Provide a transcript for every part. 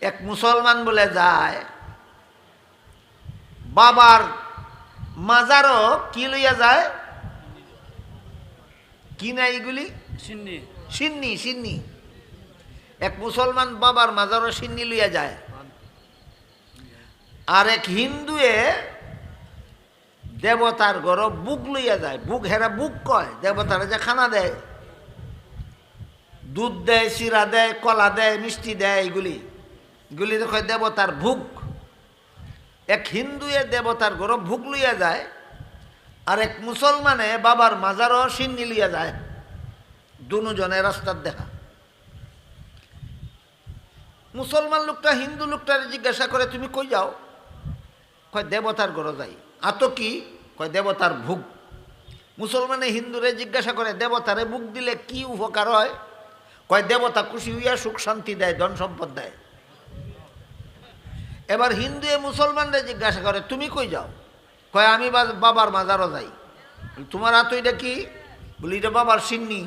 এক মুসলমান বলে যায় বাবার মাজারও কি লইয়া যায়? কি না এইগুলি? সিন্নি। সিন্নি সিন্নি। এক মুসলমান বাবার মাজারও সিন্নি লইয়া যায়। আর এক হিন্দুয়ে দেবতার ঘর বুক লইয়া যায়। বুক হেরা বুক কয় দেবতারা যে খানা দেয়। দুধ দেয় চিরা দেয় কলা দেয় মিষ্টি দেয় এগুলি তো কয় দেবতার ভুক এক হিন্দুয়ে দেবতার ঘর ভুক লইয়া যায়, আর এক মুসলমানে বাবার মাজারও সিন্নি লইয়া যায়। দুজনে রাস্তার দেখা। মুসলমান লোকটা, হিন্দু লোকটারে জিজ্ঞাসা করে, তুমি কই যাও? কয়, দেবতার ঘর যাই। আতো কি? কয়, দেবতার ভুগ। মুসলমানে হিন্দুরে জিজ্ঞাসা করে, দেবতারে বুক দিলে কি উপকার হয়? কয়, দেবতা খুশি হইয়া সুখ শান্তি দেয়, ধন সম্পদ দেয়। এবার হিন্দু এ মুসলমানরা জিজ্ঞাসা করে, তুমি কই যাও? কয়, আমি বাবার মাজারও যাই। তোমার হাত এটা কি? বলি, এটা বাবার সিন্নি।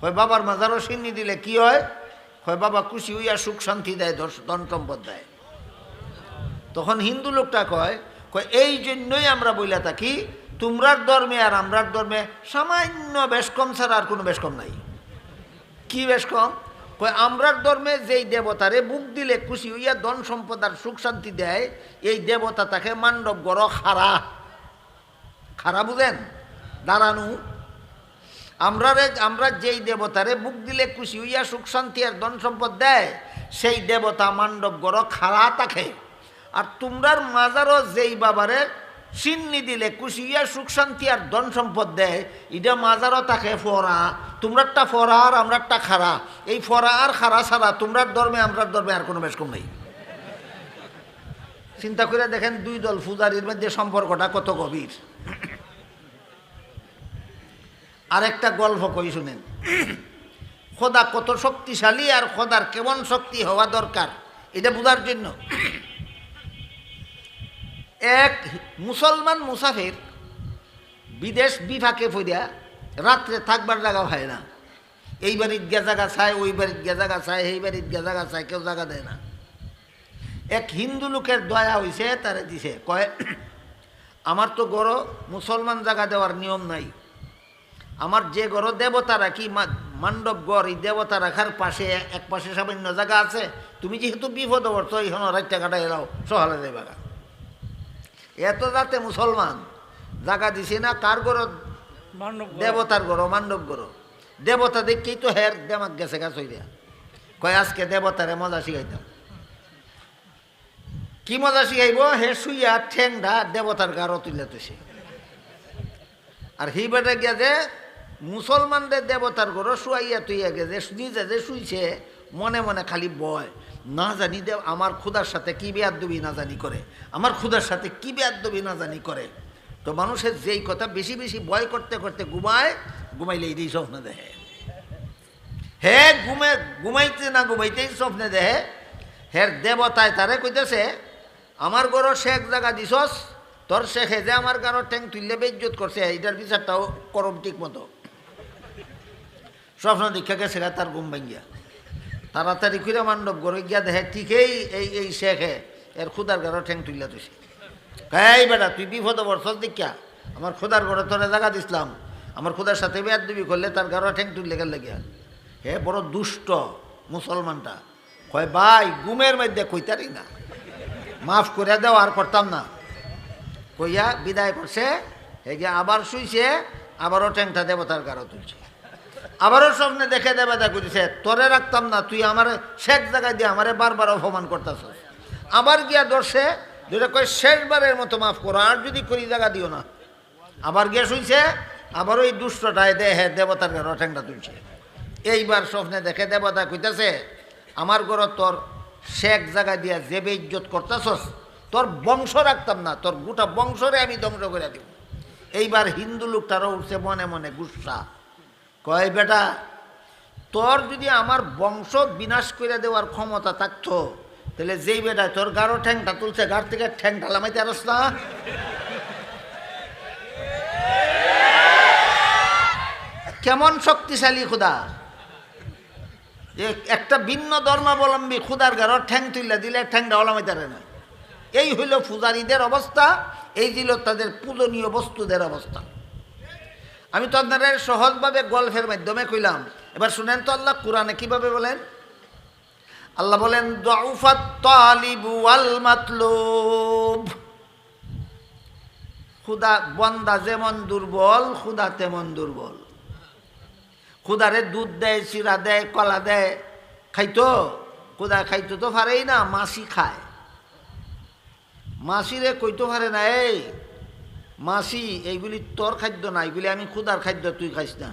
কয়, বাবার মাজারও সিন্নি দিলে কি হয়? কয়, বাবা খুশি হইয়া সুখ শান্তি দেয় ধন সম্পদ দেয়। তখন হিন্দু লোকটা কয় কয়, এই জন্যই আমরা বইলা থাকি, তোমরার ধর্মে আর আমরার ধর্মে সামান্য বেশ কম ছাড়া আর কোনো বেশ কম নাই। কি বেশ কম আমরার ধর্মে যেই দেবতারে বুক দিলে খুশি হইয়া ধন সম্পদ আর সুখ শান্তি দেয়, এই দেবতা তাকে মান্ডব গড় খারা। খারা বুঝেন? দাঁড়ানো। আমরা আমরা যেই দেবতারে বুক দিলে খুশি হইয়া সুখ শান্তি আর ধন সম্পদ দেয়, সেই দেবতা মান্ডব গড় খাড়া তাকে। আর তোমরার মাজারও যেই বাবারে সিন্নি দিলে খুশি হইয়া সুখ শান্তি আর ধন সম্পদ দেয় এটা মাজারও তাকে ফরা। তোমরারটা ফরা আর আমরারটা খাড়া এই ফরা আর খাড়া ছাড়া তোমরার ধর্মে, আমরার ধর্মে আর কোনো বেশ কম নেই। চিন্তা করে দেখেন, দুই দল পূজারির মধ্যে সম্পর্কটা কত গভীর। আরেকটা গল্প কই শুনেন। খোদা কত শক্তিশালী আর খোদার কেমন শক্তি হওয়া দরকার, এটা বোঝার জন্য। এক মুসলমান মুসাফির বিদেশ বিভাগে ফইরা রাত্রে থাকবার জায়গা হয় না। এই বাড়ির গে জায়গা ওই বাড়ির গে জায়গা চায় এই বাড়ির গে জায়গা চায় কেউ জায়গা দেয় না। এক হিন্দু লোকের দয়া হইছে, তারে দিছে, কয়, আমার তো গড় মুসলমান জায়গা দেওয়ার নিয়ম নাই। আমার যে গড় দেবতা কি মান্ডব গড়, এই দেবতা রাখার পাশে, এক পাশে সামান্য জায়গা আছে। তুমি যেহেতু বিপদ পড়ছো এইখানে রাইটটা কাটাই এলাও সহালে দেবাগা এত যাতে মুসলমান, জায়গা দিছে না, কার গড় দেবতার গড় মান্ডব গড় দেবতা দেখেই তো হের দেমাক গেছে গাছ হইয়া কয়, আজকে দেবতারে মজা শিখাইতাম। কি মজা শিখাইব? হে শুইয়া ঠেংডা দেবতার গাঢ় তুলে তুসে আর হি বেটা গিয়া যে মুসলমানদের দেবতার ঘর শুয়াইয়া তুইয়া গেছে নিজে যে শুইছে, মনে মনে খালি বয়, না জানি দেব আমার ক্ষুদার সাথে কি বেয়াদবি না জানি করে। আমার ক্ষুদার সাথে কি বেয়াদবি না জানি করে। তো মানুষের যেই কথা বেশি বেশি ভয় করতে করতে ঘুমায়, ঘুমাইলে এইটাই স্বপ্ন দেখে। হে ঘুমে, ঘুমাইতে না ঘুমাইতেই স্বপ্নে দেহে হের দেবতায় তারে কইতেছে, আমার গরো শেখ জায়গা দিছস, তোর শেখে যে আমার গারো ট্যাং তুললে বেজ্জত করছে, এইটার বিচারটাও করম ঠিক মতো। স্বপ্ন দীক্ষা গেছে তার ঘুম ভাঙ্গিয়া। তাড়াতাড়ি করে মান্ডব গড়ে গিয়া দেহে ঠিকই এই এই শেখে, এর ক্ষুদার গারো ঠ্যাং তুললে তুই এই বেটা, তুই বিপদ বর্ষস দীক্ষা। আমার খোদার ঘরে তোরে জায়গা দিছিলাম আমার খোদার সাথে বেয়াদ দিবি করলে তার গারো ঠ্যাং তুললে গেলে গিয়া হে বড় দুষ্ট মুসলমানটা। কয়, ভাই, গুমের মধ্যে কইতারি না। মাফ করে দেও, আর করতাম না। কইয়া বিদায় করছে। হে গিয়া আবার শুইছে, আবারও ট্যাংটা দেবতার গারো তুলছে। আবারও স্বপ্নে দেখে দেবে, দেখো দিছে, তোরে রাখতাম না, তুই আমার শেষ জায়গায় দিয়ে আমারে বারবার অপমান করতেছ আবার গিয়া দর্শে যেটা কয়, শেষবারের মতো মাফ করো, আর যদি করি জায়গা দিও না। আবার গিয়া শুইছে আবারও এই দুষ্টটায় দেহে দেবতার গারো ঠ্যাংটা তুলছে। এইবার স্বপ্নে দেখে দেবতা কইতাছে, আমার ঘর তোর শেখ জায়গা দিয়া যে ইজ্জত করতেছস, তোর বংশ রাখতাম না, তোর গোটা বংশরে আমি ধ্বংস করে দিব। এইবার হিন্দু লোকটারও উঠছে মনে মনে গুসা। কয়, বেটা, তোর যদি আমার বংশ বিনাশ করে দেওয়ার ক্ষমতা থাকতো তাহলে যেই বেটা তোর গাঢ় ঠ্যাংটা তুলছে গাড় থেকে ঠ্যাং ঢালামাইতে আরস না? কেমন শক্তিশালী খুদা? যে একটা ভিন্ন ধর্মাবলম্বী খুদার ঘর ঠ্যাং তুললে দিলে ঠ্যাংটা ওলামাইতারে না। এই হইল পূজারীদের অবস্থা, এই ছিল তাদের পূজনীয় বস্তুদের অবস্থা। আমি তো আপনারা সহজভাবে গল্পের মাধ্যমে কইলাম। এবার শুনেন তো আল্লাহ কোরআনে কীভাবে বলেন? আল্লাহ বলেন খুদা বন্দা যেমন দুর্বল, খুদা তেমন দুর্বল। খুদারে দুধ দেয় চিরা দেয়, কলা দেয়, খাইতো? খুদা খাইতো তো পারেই না, মাসি খায়। মাসিরে কইতো পারে না, এই মাসি, এইগুলি তোর খাদ্য না এইগুলি আমি খুদার খাদ্য, তুই খাইস না।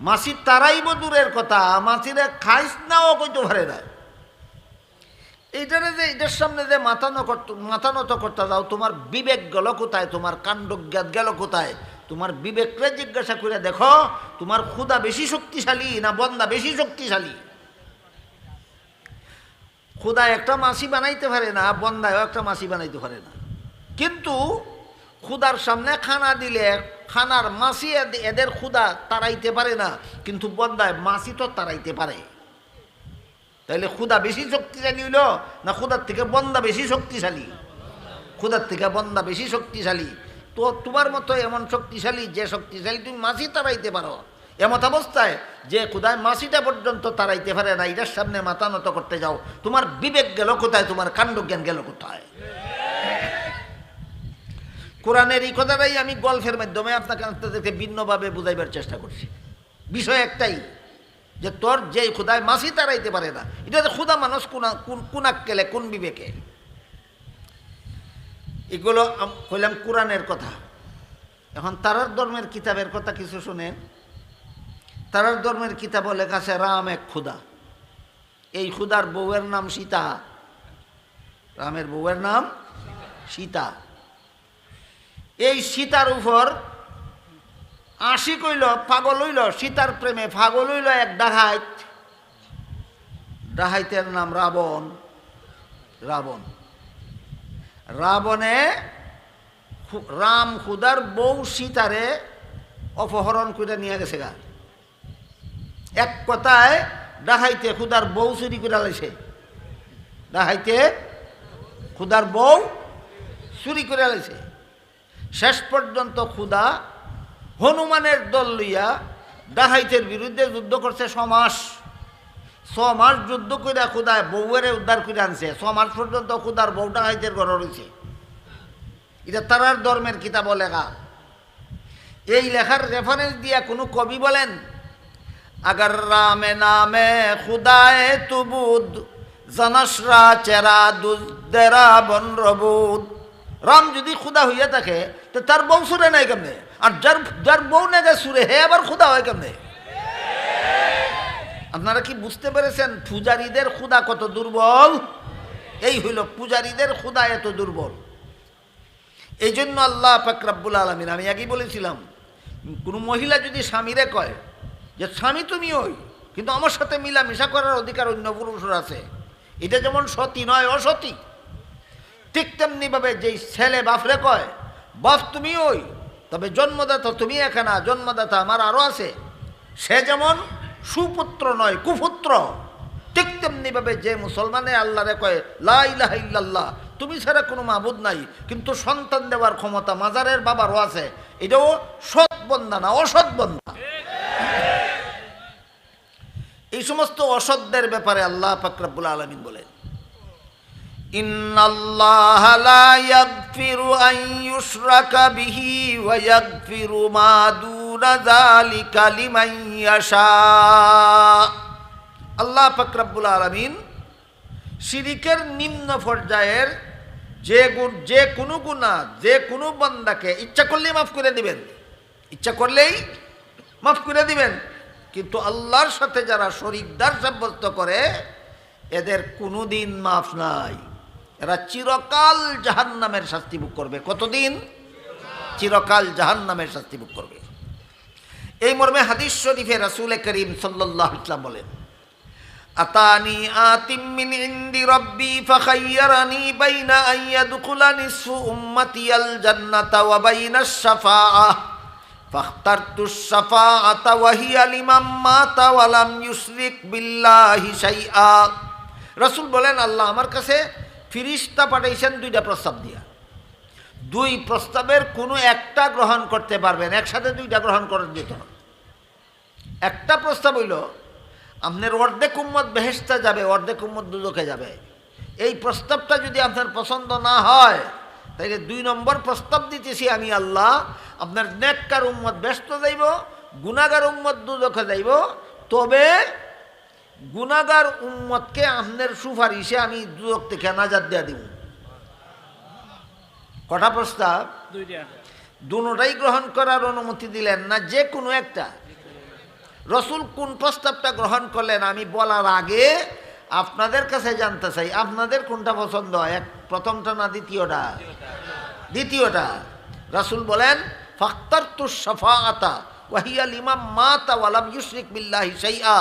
মাসির তারাইব দূরের কথা, মাসিরে খাইস না ও কইতে পারে না। এইটারে যে এটার সামনে যে মাথা নত মাথা নত করতে যাও, তোমার বিবেক গেল কোথায়? তোমার কাণ্ডজ্ঞাত গেল কোথায়? তোমার বিবেকরে জিজ্ঞাসা করে দেখো, তোমার ক্ষুদা বেশি শক্তিশালী না বন্দা বেশি শক্তিশালী? ক্ষুদা একটা মাসি বানাইতে পারে না, বন্দায়ও একটা মাসি বানাইতে পারে না। কিন্তু ক্ষুদার সামনে খানা দিলে, খানার মাসি এদ- এদের ক্ষুদা তাড়াইতে পারে না, কিন্তু বন্দায় মাসি তো তাড়াইতে পারে। তাইলে ক্ষুদা বেশি শক্তিশালী হইল, না ক্ষুদার থেকে বন্দা বেশি শক্তিশালী? ক্ষুদার থেকে বন্দা বেশি শক্তিশালী। তো তোমার মতো এমন শক্তিশালী, যে শক্তিশালী তুমি মাসি তাড়াইতে পারো। এমত অবস্থায় যে ক্ষুদায় মাসিটা পর্যন্ত তাড়াইতে পারে না, এটার সামনে মাথা নত করতে যাও। তোমার বিবেক গেল কোথায়? তোমার কাণ্ডজ্ঞান গেল কোথায়? কোরআনের এই কথাটাই আমি গল্পের মাধ্যমে আপনাকে, আপনাদেরকে ভিন্নভাবে বুঝাইবার চেষ্টা করছি। বিষয় একটাই, যে তোর যে খুদায় মাসি তাড়াইতে পারে না, এটা তো খুদা মানুষ কোনা কেলে, কোন বিবেকে? এগুলো কইলাম কোরআনের কথা। এখন তারার ধর্মের কিতাবের কথা কিছু শুনেন। তারার ধর্মের কিতাবও লেখা আছে, রাম এক খুদা এই খুদার বউয়ের নাম সীতা। রামের বউয়ের নাম সীতা। এই সীতার উপর আশি কইল, পাগল হইল, সীতার প্রেমে পাগল হইল এক ডাহাইত। ডাহাইতের নাম রাবণ। রাবণ। রাবণে রাম খুদার বউ সীতারে অপহরণ করে নিয়ে গেছে গা। এক কথায় ডাহাইতে খুদার বউ চুরি করে লাইছে। ডাহাইতে খুদার বউ চুরি করে লাইছে। শেষ পর্যন্ত ক্ষুদা হনুমানের দল লইয়া ডাহাইতের বিরুদ্ধে যুদ্ধ করছে ছমাস ছমাস যুদ্ধ কইরা ক্ষুদায় বউয়েরে উদ্ধার করে আনছে। ছমাস পর্যন্ত ক্ষুদার বউ ডাহাইতের ঘর রয়েছে এটা তারার ধর্মের কিতাব লেখা। এই লেখার রেফারেন্স দিয়া কোনো কবি বলেন আগর রামে নামে খুদায় তুবুদ, জনসরা চেরা দুধ দেরা বন রবুদ রাম যদি খুদা হইয়া থাকে তো তার বউ সুরে নাই কেমনে? আর যার যার বউ নেগে সুরে, হে আবার খুদা হয় কেমনে? আপনারা কি বুঝতে পেরেছেন পূজারীদের খুদা কত দুর্বল? এই হইল পূজারীদের খুদা এত দুর্বল। এই জন্য আল্লাহ ফাকরাবুল আলমিন, আমি আগেই বলেছিলাম, কোনো মহিলা যদি স্বামীরে কয় যে, স্বামী তুমি ওই, কিন্তু আমার সাথে মিলামিশা করার অধিকার অন্য পুরুষের আছে। এটা যেমন সতী নয়, অসতী। ঠিক তেমনিভাবে যেই ছেলে বাপরে কয় বাপ তুমি ওই, তবে জন্মদাতা তুমি এখানে, জন্মদাতা আমার আরও আছে। সে যেমন সুপুত্র নয়, কুপুত্র। ঠিক তেমনিভাবে যে মুসলমানে আল্লাহরে কয়, লা ইলাহা ইল্লাল্লাহ তুমি ছাড়া কোনো মাবুদ নাই। কিন্তু সন্তান দেওয়ার ক্ষমতা মাজারের বাবারও আছে। এটাও সৎ বন্দা না, অসৎ বন্ধা এই সমস্ত অসৎদের ব্যাপারে আল্লাহ ফাকরাবুল আলমিন বলেন। إن الله لا يغفر أن يشرك به ويغفر ما دون ذلك لمن يشاء আল্লাহ ফাকরাবুল আলমিন শিরিকের নিম্ন পর্যায়ের যে গুণ যে কোনো গুণা যে কোনো বন্দাকে ইচ্ছা করলেই মাফ করে দিবেন ইচ্ছা করলেই মাফ করে দিবেন কিন্তু আল্লাহর সাথে যারা শরিকদার সাব্যস্ত করে এদের কোনো দিন মাফ নাই এরা চিরকাল জাহান নামের শাস্তি ভোগ করবে কতদিন চিরকাল জাহান নামের শাস্তি ভোগ করবে এই মর্মে হাদিস শরীফে রাসুল করিম সাল্লাহ ইসলাম বলেন আতানি আতিম মিন ইন্দি রব্বি ফাখাইয়ারানি বাইনা আন ইয়াদখুলা নিসফু উম্মতি আল জান্নাতা ওয়া বাইনা আশ-শাফাআহ فاخترت الشفاعة وهي لمن مات ولم يشرك بالله شيئا রসুল বলেন আল্লাহ আমার কাছে ফিরিস্তা পাঠাইছেন দুইটা প্রস্তাব দিয়া। দুই প্রস্তাবের কোনো একটা গ্রহণ করতে পারবেন, একসাথে দুইটা গ্রহণ করার যেত না একটা প্রস্তাব হইল, আপনার অর্ধেক উম্মত বেহেস্তা যাবে, অর্ধেক উম্মত দুদকে যাবে। এই প্রস্তাবটা যদি আপনার পছন্দ না হয় তাহলে দুই নম্বর প্রস্তাব দিতেছি আমি আল্লাহ, আপনার নেককার উম্মত ব্যস্ত যাইব গুণাগার উম্মত দুদকে যাইব, তবে গুণাগার উম্মতকে আপনার সুপারিশে আমি দুদক থেকে নাজাদ দেওয়া দিব। কটা প্রস্তাব? দুটাই গ্রহণ করার অনুমতি দিলেন না যে কোনো একটা। রসুল কোন প্রস্তাবটা গ্রহণ করলেন আমি বলার আগে আপনাদের কাছে জানতে চাই আপনাদের কোনটা পছন্দ এক প্রথমটা না দ্বিতীয়টা? দ্বিতীয়টা। রসুল বলেন ফাক্তার তু সফাআতা ওয়াহিয়াল ইমাম মাতা ওয়ালাম ইউশরিক বিল্লাহি শাইআ।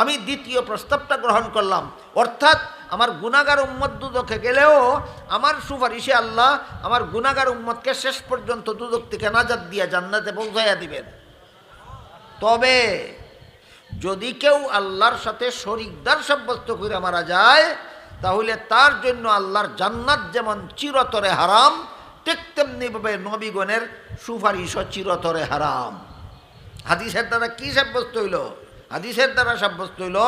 আমি দ্বিতীয় প্রস্তাবটা গ্রহণ করলাম। অর্থাৎ আমার গুনাগার উম্মত দুদকে গেলেও আমার সুপারিশে আল্লাহ আমার গুনাগার উম্মতকে শেষ পর্যন্ত দুদক থেকে নাজাদ দিয়া জান্নাতে পৌঁছাইয়া দিবেন। তবে যদি কেউ আল্লাহর সাথে শরিকদার সাব্যস্ত করে মারা যায়, তাহলে তার জন্য আল্লাহর জান্নাত যেমন চিরতরে হারাম, ঠিক তেমনিভাবে নবীগণের সুপারিশও চিরতরে হারাম। হাদিসের দ্বারা কি সাব্যস্ত হইল? হাদিসের দ্বারা সাব্যস্ত হইল,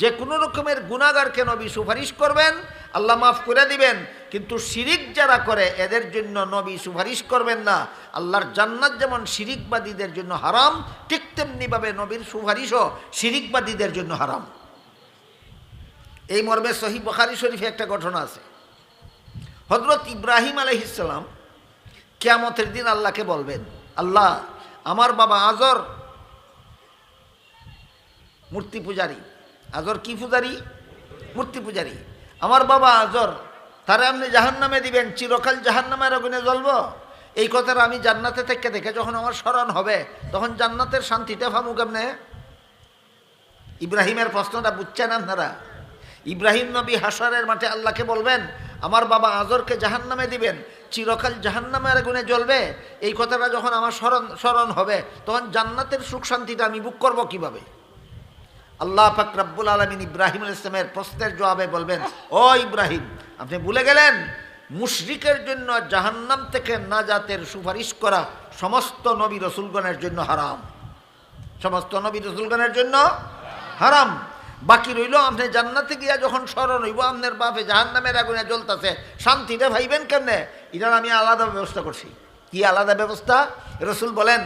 যে কোনো রকমের গুণাগারকে নবী সুপারিশ করবেন, আল্লাহ মাফ করে দিবেন, কিন্তু শিরিক যারা করে, এদের জন্য নবী সুপারিশ করবেন না। আল্লাহর জান্নাত যেমন শিরিকবাদীদের জন্য হারাম, ঠিক তেমনিভাবে নবীর সুপারিশও শিরিকবাদীদের জন্য হারাম। এই মর্মে সহি বখারি শরীফে একটা ঘটনা আছে। হজরত ইব্রাহিম আলহিসাল্লাম কেয়ামতের দিন আল্লাহকে বলবেন, আল্লাহ, আমার বাবা আজর মূর্তি পূজারী। আজর কি পূজারী? মূর্তি পূজারী। আমার বাবা আজর, তারা আপনি জাহান নামে দিবেন, চিরকাল জাহান নামের আগুনে জ্বলব। এই কথাটা আমি জান্নাতে থেকে দেখে যখন আমার স্মরণ হবে, তখন জান্নাতের শান্তিটা ভাবুক আপনি। ইব্রাহিমের প্রশ্নটা বুঝছেন আপনারা? ইব্রাহিম নবী হাসরের মাঠে আল্লাহকে বলবেন, আমার বাবা আজরকে জাহান নামে দিবেন, চিরকাল জাহান নামের আগুনে জ্বলবে। এই কথাটা যখন আমার স্মরণ স্মরণ হবে, তখন জান্নাতের সুখ শান্তিটা আমি বুক করব কীভাবে? আল্লাহ পাক রাব্বুল আলমিন ইব্রাহিম ইসলামের প্রশ্নের জবাবে বলবেন, ও ইব্রাহিম, আপনি ভুলে গেলেন? মুশরিকের জন্য জাহান্নাম থেকে নাজাতের সুপারিশ করা সমস্ত নবী রসুলগণের জন্য হারাম। সমস্ত নবী রসুলগণের জন্য হারাম। বাকি রইল, আপনি জান্নাতে গিয়া যখন স্মরণ হইব, আপনার বাপে জাহান্নামের আগুনে জ্বলতেছে, শান্তিটা ভাইবেন কেমনে? এটার আমি আলাদা ব্যবস্থা করছি। কি আলাদা ব্যবস্থা? রসুল বলেন,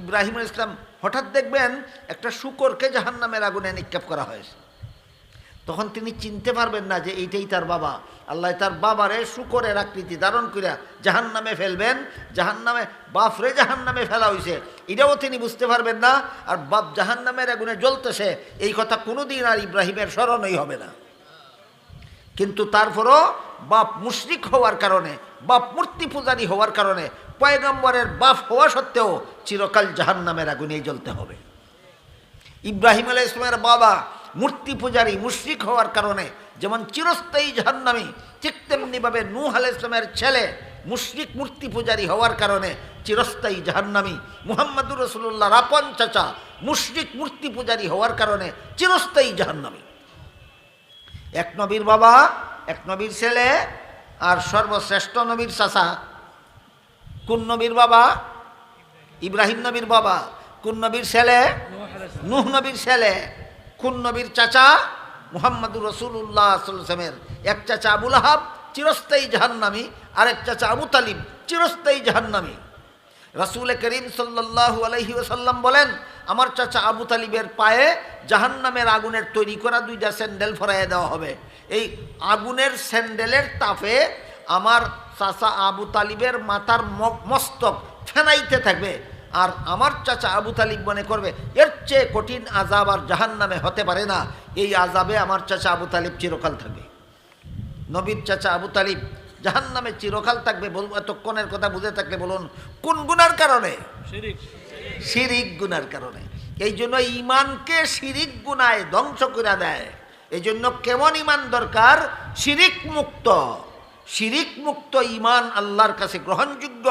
ইব্রাহিম ইসলাম হঠাৎ দেখবেন একটা শুকরকে জাহান্নামের আগুনে নিক্ষেপ করা হয়েছে। তখন তিনি চিনতে পারবেন না যে এইটাই তার বাবা। আল্লাহ তার বাবারে শুকরের আকৃতি ধারণ করিয়া জাহান নামে ফেলবেন জাহান নামে বাপরে জাহান নামে ফেলা হয়েছে এটাও তিনি বুঝতে পারবেন না, আর বাপ জাহান নামের আগুনে জ্বলতেছে, এই কথা কোনোদিন আর ইব্রাহিমের স্মরণই হবে না। কিন্তু তারপরও বাপ মুশরিক হওয়ার কারণে, বাপ মূর্তি পূজারী হওয়ার কারণে পয়গম্বরের বাপ হওয়া সত্ত্বেও চিরকাল জাহান নামের আগুনেই জ্বলতে হবে। ইব্রাহিম আলাহ ইসলামের বাবা মূর্তি পূজারী, মুশরিক হওয়ার কারণে যেমন চিরস্থায়ী জাহান্নামী, ঠিক তেমনিভাবে নূহ আলাহ ইসলামের ছেলে মুশরিক মূর্তি পূজারী হওয়ার কারণে চিরস্থায়ী জাহান্নামী মুহাম্মদুর রসুল্লাহ রাপন চাচা মুশরিক মূর্তি পূজারী হওয়ার কারণে চিরস্থায়ী জাহান্নামী। এক নবীর বাবা এক নবীর ছেলে আর সর্বশ্রেষ্ঠ নবীর চাচা। কোন নবীর বাবা? ইব্রাহিম নবীর বাবা। কোন নবীর ছেলে? নূহ নবীর ছেলে। কোন নবীর চাচা? মুহাম্মদুর রসুল্লাহ সাল্লামের এক চাচা আবুল আহাব চিরস্থায়ী জাহান্নামী। আরেক চাচা আবু তালিব, চিরস্থায়ী জাহান্নামী। রাসুল করিম সাল্লাল্লাহু আলাইহি ওসাল্লাম বলেন, আমার চাচা আবু তালিবের পায়ে জাহান্নামের আগুনের তৈরি করা দুইটা স্যান্ডেল ফরাইয়া দেওয়া হবে। এই আগুনের স্যান্ডেলের তাপে আমার চাচা আবু তালিবের মাথার মস্তক ফেনাইতে থাকবে। আর আমার চাচা আবু তালিব মনে করবে এর চেয়ে কঠিন আজাব আর জাহান নামে হতে পারে না। এই আজাবে আমার চাচা আবু তালিব চিরকাল থাকবে। নবীর চাচা আবু তালিব জাহান নামে চিরকাল থাকবে বল এতক্ষণের কথা বুঝে থাকলে বলুন কোন গুনার কারণে? শিরিক। শিরিক গুনার কারণে। এই জন্য ইমানকে শিরিক গুনায় ধ্বংস করে দেয়। এই জন্য কেমন ইমান দরকার? শিরিক মুক্ত শিরিক মুক্ত ইমান আল্লাহর কাছে গ্রহণযোগ্য।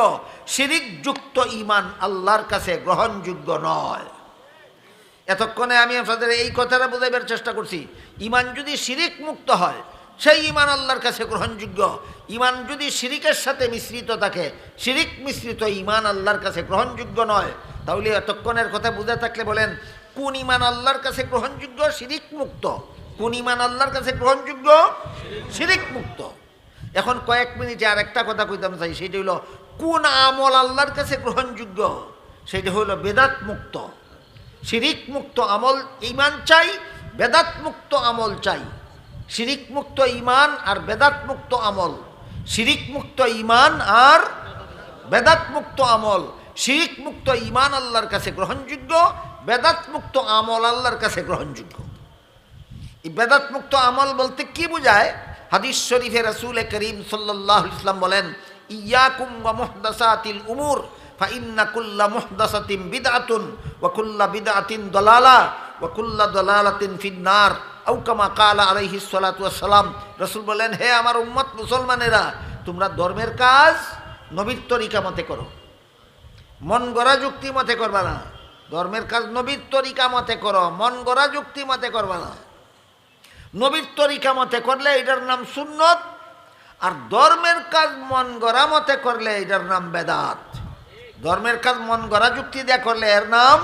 শিরিক যুক্ত ইমান আল্লাহর কাছে গ্রহণযোগ্য নয়। এতক্ষণে আমি আপনাদের এই কথাটা বোঝাইবার চেষ্টা করছি। ইমান যদি শিরিক মুক্ত হয়, সেই ইমান আল্লাহর কাছে গ্রহণযোগ্য। ইমান যদি শিরিকের সাথে মিশ্রিত থাকে, শিরিক মিশ্রিত ইমান আল্লাহর কাছে গ্রহণযোগ্য নয়। তাহলে এতক্ষণের কথা বুঝে থাকলে বলেন, কোন ইমান আল্লাহর কাছে গ্রহণযোগ্য শিরিক মুক্ত কোন ইমান আল্লাহর কাছে গ্রহণযোগ্য? শিরিক মুক্ত। এখন কয়েক মিনিটে আর একটা কথা কইতাম চাই, সেটা হলো কোন আমল আল্লাহর কাছে গ্রহণযোগ্য? সেটা হলো বেদাত মুক্ত। শিরিক মুক্ত আমল ইমান চাই, বেদাত মুক্ত আমল চাই। শিরিক মুক্ত ইমান আর বেদাত মুক্ত আমল। শিরিক মুক্ত ইমান আর বেদাত মুক্ত আমল। শিরিক মুক্ত ইমান আল্লাহর কাছে গ্রহণযোগ্য, বেদাত মুক্ত আমল আল্লাহর কাছে গ্রহণযোগ্য। এই বেদাত মুক্ত আমল বলতে কি বোঝায়? হাদিস শরীফে রসুল করিম সাল্লাহ ইসলাম বলেন, ইয়াকুম মুহদাসাতিল উমুর, ফাইন্না কুল্লা মুহদাসাতিন বিদআতুন ওয়া কুল্লা বিদআতিন দলালা ওয়া কুল্লা দলালাতিন ফিন্নার। আও কামা কালা আলাইহিস সালাতু ওয়াসসালাম রাসূল বলেন, হে আমার উম্মত মুসলমানেরা, তোমরা ধর্মের কাজ নবীর তরিকা মতে করো। মন গড়া যুক্তি মতে করবা না। ধর্মের কাজ নবীর তরিকা মতে করো। মন গড়া যুক্তি মতে করবা না। নবীর তরিকা মতে করলে এটার নাম সুন্নত আর ধর্মের কাজ মন গড়া মতে করলে এটার নাম বেদাত। ধর্মের কাজ মন গড়া যুক্তি দিয়ে করলে এর নাম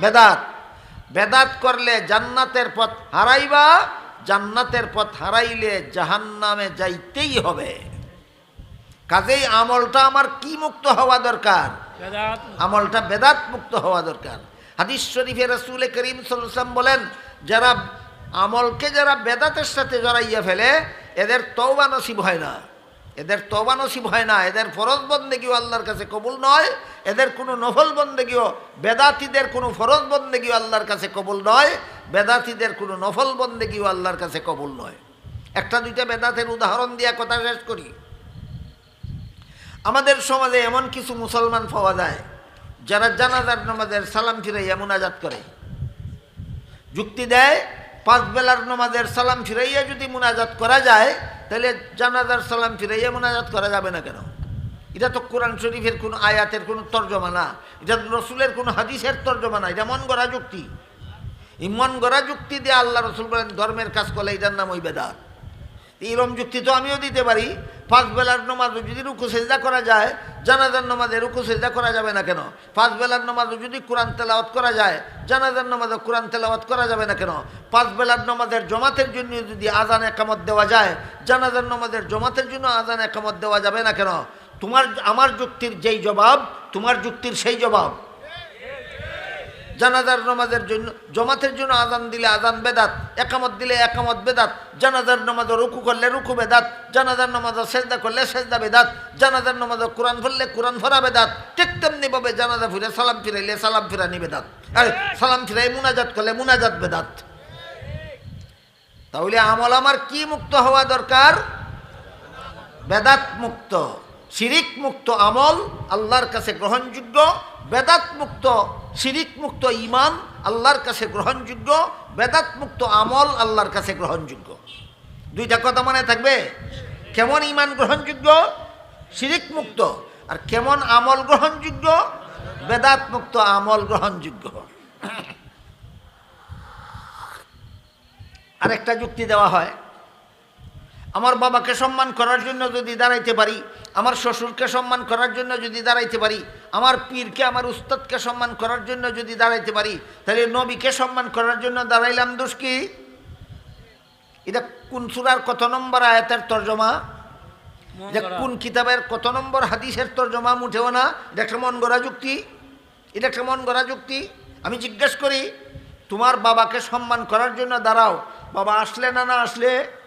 বেদাত। বেদাত করলে জান্নাতের পথ হারাইবা জান্নাতের পথ হারাইলে জাহান্নামে যাইতেই হবে। কাজেই আমলটা আমার কি মুক্ত হওয়া দরকার? বেদাত। আমলটা বেদাত মুক্ত হওয়া দরকার। হাদিস শরীফে রসুল করিম সাল্লাম বলেন যারা আমলকে যারা বেদাতের সাথে জড়াইয়া ফেলে, এদের তওবা নসিব হয় না। এদের তওবা নসিব হয় না। এদের ফরজ বন্দেগিও আল্লাহর কাছে কবুল নয়। এদের কোনো নফল বন্দেগিও, বেদাতিদের কোনো ফরজ বন্দেগিও আল্লাহর কাছে কবুল নয়। বেদাতিদের কোনো নফল বন্দেগিও আল্লাহর কাছে কবুল নয়। একটা দুইটা বেদাতের উদাহরণ দিয়া কথা শেষ করি। আমাদের সমাজে এমন কিছু মুসলমান পাওয়া যায়, যারা জানাজার নামাজের সালাম ফিরাইয়া মুনাজাত করে। যুক্তি দেয় পাঁচ বেলার নমাজের সালাম ফিরাইয়া যদি মোনাজাত করা যায়, তাহলে জানাজার সালাম ফিরাইয়া মোনাজাত করা যাবে না কেন? এটা তো কোরআন শরীফের কোনো আয়াতের কোনো তর্জমা না। এটা রসুলের কোনো হাদিসের তর্জমা না। এটা মন গড়া যুক্তি। এই মন গড়া যুক্তি দিয়ে আল্লাহ রসুল বলেন, ধর্মের কাজ করলে এটার নাম ওই বেদাত। এইরম যুক্তি তো আমিও দিতে পারি পাঁচ বেলার নমাজও যদি রুকু সেজদা করা যায়, জানাজার নমাজে রুকু সেজদা করা যাবে না কেন? পাঁচ বেলার নমাজও যদি কোরআন তেলাওয়াত করা যায়, জানাজার নমাজে কোরআন তেলাওয়াত করা যাবে না কেন? পাঁচ বেলার নমাজের জমাতের জন্য যদি আজান একামত দেওয়া যায়, জানাজার নমাজের জমাতের জন্য আজান একামত দেওয়া যাবে না কেন? তোমার, আমার যুক্তির যেই জবাব, তোমার যুক্তির সেই জবাব। জানাজার নমাজের জন্য, জমাতের জন্য আজান দিলে আজান বেদাত, একামত দিলে একামত বেদাত, জানাজার নমাজ রুকু করলে রুকু বেদাত, জানাজার নমাজ সেজদা করলে সেজদা বেদাত, জানাজার নমাজ কোরআন ফেললে কোরআন ফরা বেদাত, ঠিক তেমনি ভাবে জানাজা ফিরে সালাম ফিরাইলে সালাম ফিরানি বেদাত, আর সালাম ফিরাই মুনাজাত করলে মুনাজাত বেদাত। তাহলে আমল আমার কি মুক্ত হওয়া দরকার? বেদাত মুক্ত, শিরিক মুক্ত আমল আল্লাহর কাছে গ্রহণযোগ্য বেদাত মুক্ত মুক্ত ইমান আল্লাহর কাছে গ্রহণযোগ্য বেদাত মুক্ত আমল আল্লাহর কাছে গ্রহণযোগ্য। দুইটা কথা মনে থাকবে? কেমন ইমান গ্রহণযোগ্য? শিরিক মুক্ত আর কেমন আমল গ্রহণযোগ্য? বেদাত মুক্ত আমল গ্রহণযোগ্য। আরেকটা যুক্তি দেওয়া হয়। আমার বাবাকে সম্মান করার জন্য যদি দাঁড়াইতে পারি আমার শ্বশুরকে সম্মান করার জন্য যদি দাঁড়াইতে পারি আমার পীরকে আমার উস্তাদকে সম্মান করার জন্য যদি দাঁড়াইতে পারি তাহলে নবীকে সম্মান করার জন্য দাঁড়াইলাম দোষ কি? এটা কোন সুরার কত নম্বর আয়াতের তর্জমা? এটা কোন কিতাবের কত নম্বর হাদিসের তর্জমা? মুঠেও না। এটা একটা মন গড়া যুক্তি। এটা একটা মন গড়া যুক্তি। আমি জিজ্ঞেস করি তোমার বাবাকে সম্মান করার জন্য দাঁড়াও। বাবা আসলে না না আসলে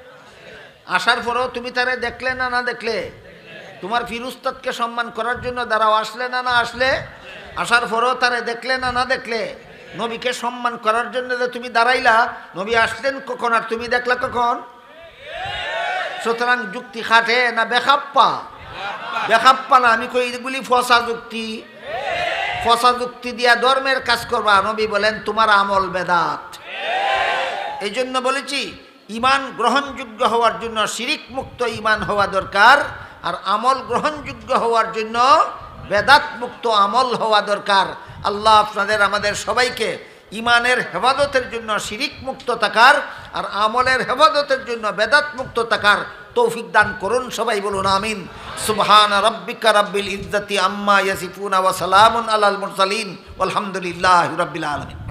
আসার পরেও তুমি তারে দেখলে না না দেখলে? তোমার ফিরুস্তাদকে সম্মান করার জন্য দাঁড়াও, আসলে না না আসলে? আসার পরও তারে দেখলে না না দেখলে? নবীকে সম্মান করার জন্য যে তুমি দাঁড়াইলা, নবী আসলেন কখন আর তুমি দেখলা কখন? সুতরাং যুক্তি খাটে না বেখাপ্পা? বেখাপ্পা না, আমি কই এগুলি ফসা যুক্তি? ফসা যুক্তি দিয়া ধর্মের কাজ করবা, নবী বলেন, তোমার আমল বেদাত। এই জন্য বলেছি ইমান গ্রহণযোগ্য হওয়ার জন্য শিরিক মুক্ত ইমান হওয়া দরকার, আর আমল গ্রহণযোগ্য হওয়ার জন্য বেদাত মুক্ত আমল হওয়া দরকার। আল্লাহ আপনাদের, আমাদের সবাইকে ইমানের হেফাজতের জন্য শিরিক মুক্ত থাকার, আর আমলের হেফাজতের জন্য বেদাত মুক্ত থাকার তৌফিক দান করুন, সবাই বলুন আমিন। সুবহান রব্বিকা রব্বিল ইজ্জতি আম্মা ইয়াসিফুনা ওয়া সালামুন আলাল মুরসালিন আলহামদুলিল্লাহ রাব্বিল আলামিন।